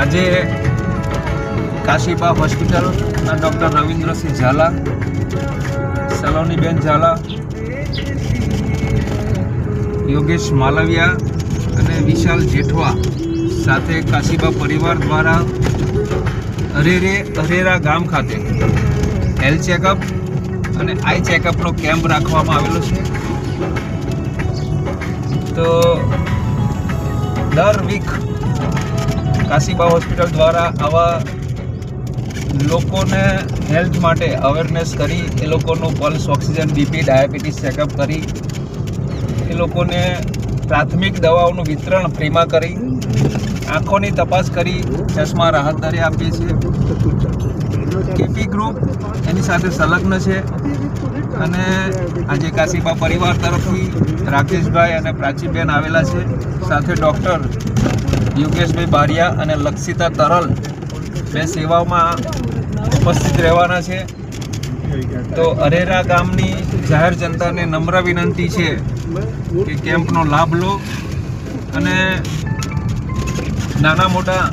આજે કાશીબા હોસ્પિટલના ડૉક્ટર રવિન્દ્રસિંહ ઝાલા, સલોનીબેન ઝાલા, યોગેશ માલવિયા અને વિશાલ જેઠવા સાથે કાશીબા પરિવાર દ્વારા અરેરે, અરેરા ગામ ખાતે હેલ્થ ચેકઅપ અને આઈ ચેકઅપનો કેમ્પ રાખવામાં આવેલો છે. તો દર વીક કાશીબા હોસ્પિટલ દ્વારા આવા લોકોને હેલ્થ માટે અવેરનેસ કરી, એ લોકોનું pulse oxygen BP diabetes checkup કરી, એ લોકોને પ્રાથમિક દવાઓનું વિતરણ ફ્રીમાં કરી, આંખોની તપાસ કરી, ચશ્મા રાહત દરે આપીએ છીએ. કેપી ગ્રુપ, એની સાથે સંલગ્ન છે. અને આજે કાશીબા પરિવાર તરફથી રાકેશભાઈ અને પ્રાચીબેન આવેલા છે. સાથે ડૉક્ટર યોગેશભાઈ બારિયા અને લક્ષિતા તરલ બે સેવામાં ઉપસ્થિત રહેવાના છે. તો અરેરા ગામની જાહેર જનતાને નમ્ર વિનંતી છે કે કેમ્પનો લાભ લો અને નાના મોટા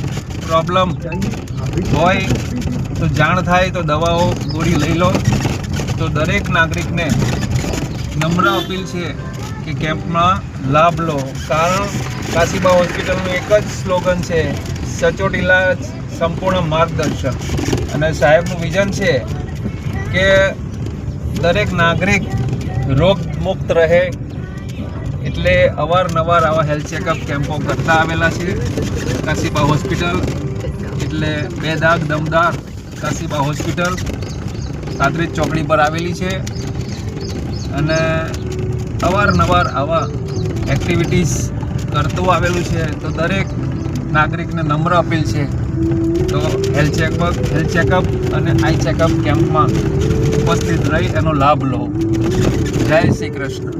પ્રોબ્લેમ હોય તો જાણ થાય તો દવાઓ ગોળી લઈ લો. તો દરેક નાગરિકને નમ્ર અપીલ છે કે કેમ્પમાં લાભ લો. કારણ કાશીબા હોસ્પિટલનું એક જ સ્લોગન છે, સચોટ ઇલાજ સંપૂર્ણ માર્ગદર્શન. અને સાહેબનું વિઝન છે કે દરેક નાગરિક રોગમુક્ત રહે એટલે અવારનવાર આવા હેલ્થ ચેકઅપ કેમ્પો કરતા આવેલા છે. કાશીબા હોસ્પિટલ એટલે બે દાગ દમદાર કાશીબા હોસ્પિટલ કાદરેજ ચોકડી પર આવેલી છે. અને અવારનવાર આવા એક્ટિવિટીઝ કરતું આવેલું છે. તો દરેક નાગરિકને નમ્ર અપીલ છે. તો હેલ્થ ચેકઅપ હેલ્થ ચેકઅપ અને આઈ ચેકઅપ કેમ્પમાં ઉપસ્થિત રહી એનો લાભ લો. જય શ્રી કૃષ્ણ.